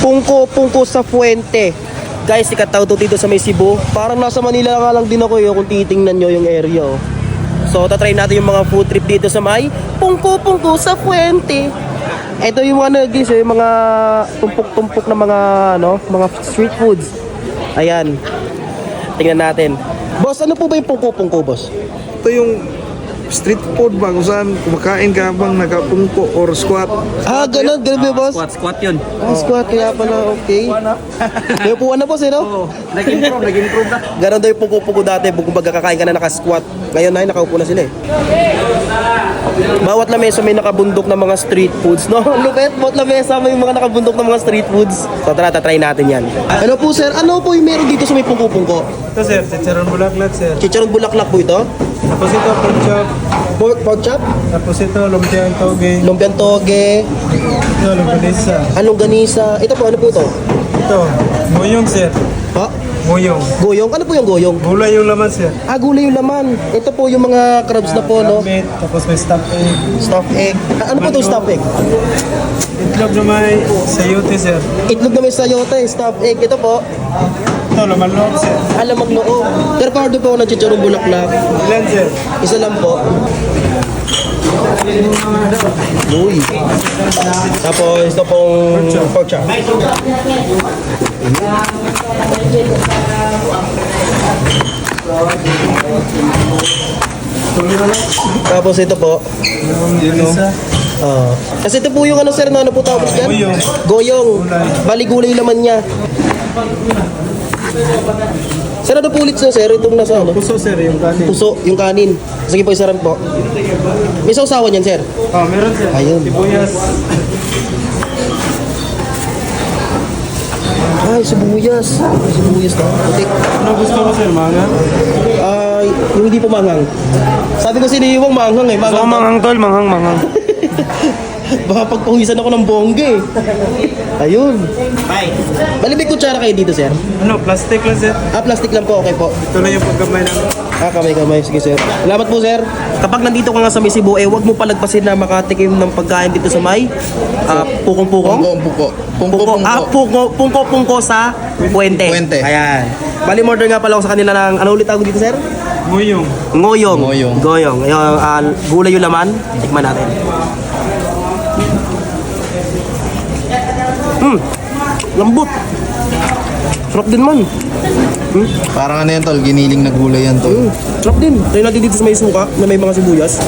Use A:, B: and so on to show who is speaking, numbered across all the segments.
A: Pungko, pungko sa Fuente. Guys, ikataw to dito sa may Cebu. Parang nasa Manila nga lang din ako yun kung titingnan nyo yung area. oh. So, tatry natin yung mga food trip dito sa may Pungko, pungko sa Fuente. Ito yung mga nagis, yung mga tumpok-tumpok na mga ano, mga street foods. Ayan. Tingnan natin. Boss, ano po ba yung pungko-pungko, boss?
B: Ito yung street food ba kung saan kumakain ka habang nakapungko or squat.
A: Ah, ganun, ganun ba, boss?
C: Squat, squat yun.
A: Ah, squat, kaya pala, okay. May upuan na, boss, eh, no?
C: Oo. Nag-improve, nag-improve na.
A: Ganon daw yung puko-puko dati, kung baga kakain ka na naka-squat. Ngayon na, nakaupo na sila eh. Bawat lamesa may nakabundok na mga street foods, no? Lupet, bawat lamesa may mga nakabundok na mga street foods. So tara, tatry natin yan. Ano po sir, ano po yung meron dito sa may pungko-pungko?
B: Ito sir, chicharon bulaklak sir.
A: Chicharon bulaklak po ito?
B: Tapos ito pork chop.
A: Pork, pork chop?
B: Tapos ito lumpiang toge.
A: Lumpiang toge,
B: Ito lumpanisa.
A: anong ganisa. Ito po, ano po ito?
B: Ito, muyong sir.
A: Ha?
B: Muyong.
A: Goyong? Ano po yung goyong?
B: Gulay yung laman sir.
A: Ah, gulay yung laman. Ito po yung mga crabs na po, no?
B: Crab meat, tapos may stuffed egg.
A: Stuffed egg. Ah, ano po itong stuffed egg?
B: Itlog na may sayote sir.
A: Itlog na may sayote, stuffed egg. Ito po,
B: Ito, laman loob sir.
A: alam magloo. Pero pa po ako ng chicharong bulaklak.
B: Ilan sir?
A: Isa lang po. Uy. Tapos ito pong pork chop. Tapos ito po.
B: Isa.
A: ah, kasi ito po yung ano sir, na ano po tawag dyan?
B: Goyong.
A: Goyong. Bali gulay laman niya. Sir, ano po ulit sir? Sir, itong nasa ano?
B: Puso sir, yung kanin.
A: Puso, yung kanin. Sige po, isaran po. May sausawan yan, sir.
B: Oh, meron sir.
A: Ayun.
B: Sibuyas.
A: Ay, sibuyas. Ay, sibuyas na. Putik.
B: Ano gusto mo sir, mga?
A: Ay, yung hindi pa manghang. Sabi ko siniiwang manghang eh. Manghang.
B: manghang tol, manghang manghang.
A: Baka pagpawisan ako ng bongga eh. Ayun. Bali, may kutsara kayo dito, sir?
B: Ano, plastic lang sir.
A: Ah, plastic lang po. Okay po.
B: Ito na yung pagkamay namin.
A: Ah, kamay-kamay. Sige, sir. Salamat po, sir. Kapag nandito ka nga sa may Cebu, eh, huwag mo palagpasin na makatikim ng pagkain dito sa may ah, pukong-pukong.
D: Pungko, pungko. Pungko,
A: Pungko, ah, pungko, pungko-pungko sa Puente.
D: Puente.
A: Ayan. Bali, order nga pala ako sa kanila ng, ano ulit tawag dito, sir?
B: Muyong.
A: Ngoyong.
D: Ngoyong.
A: Goyong. Yung ah, gulay yung laman. Tikman natin. Hmm. Lambot. Sarap din man. Hmm.
D: Parang ano yan tol, giniling na gulay yan tol.
A: Hmm. Sarap din. Try natin dito sa may suka na may mga sibuyas.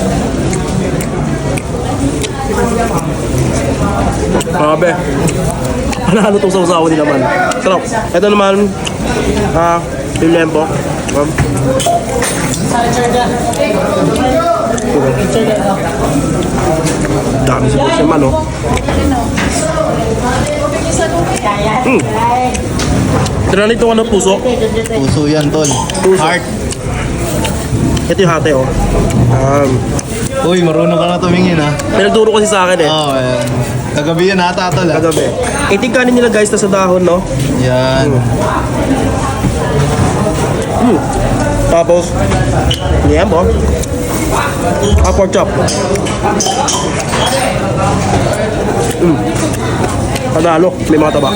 A: Grabe. Panalo tong sausawa nila man. Sarap. Ito naman, ah, yung lempo. Um, Dami sibuyas naman, oh. Hmm. Tira itong ano, puso.
D: Puso yan tol.
A: Puso.
D: Heart.
A: Ito yung hate, oh. Um,
D: Uy, marunong ka na tumingin ha.
A: pinagturo kasi sa akin eh.
D: Oo, oh, ayan. Kagabi yan ata tol ha.
A: Kagabi. Iting kanin nila guys na sa dahon, no?
D: Yan.
A: Tapos, yan po. Ah, pork chop. Mm. Panalo, may mga taba.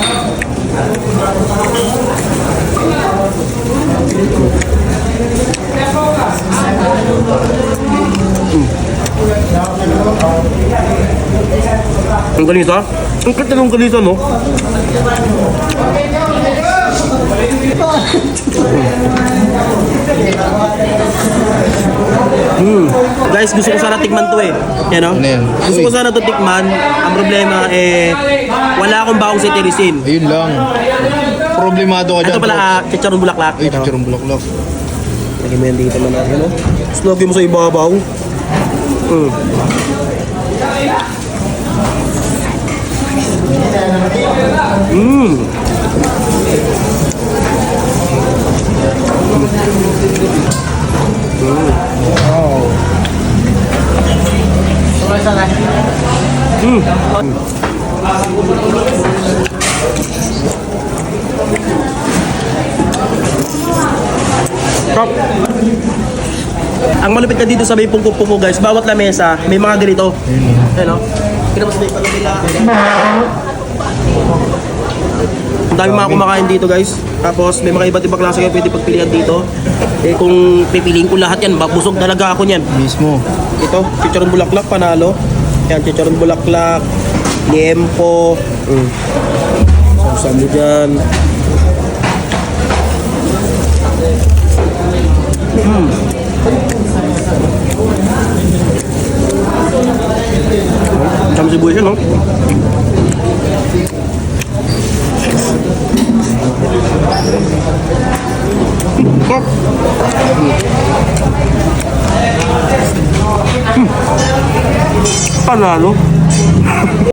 A: Mm. Ang ganito? Ang kata ng ganito, no? Hmm. Guys, gusto ko sana tikman to eh. Yan no?
D: Ano yan?
A: Gusto ko sana to tikman. Ang problema eh, wala akong baong sa tirisin.
D: Ayun lang. Problemado ka dyan.
A: Ito pala, ah, chicharon bulaklak.
D: Uy,
A: Ito.
D: chicharong bulaklak.
A: Lagyan mo yan dito man natin, ano? Sloggy mo sa ibabaw. Mm. Mm. Top. Ang malupit na dito sa may pungko-pungko guys, bawat lamesa may mga ganito. Ayun no? Kita mo sa may pala nila. Ang dami mga kumakain dito guys. Tapos may mga iba't ibang klase kayo pwede pagpilian dito. Eh kung pipiliin ko lahat yan, mabusog talaga ako niyan.
D: Mismo.
A: Ito, chicharon bulaklak, panalo. Yan, chicharon bulaklak, liempo. Mm. Sausa mo dyan. Mm. Tsaka sibuyas yan, no? Mm. Panalo.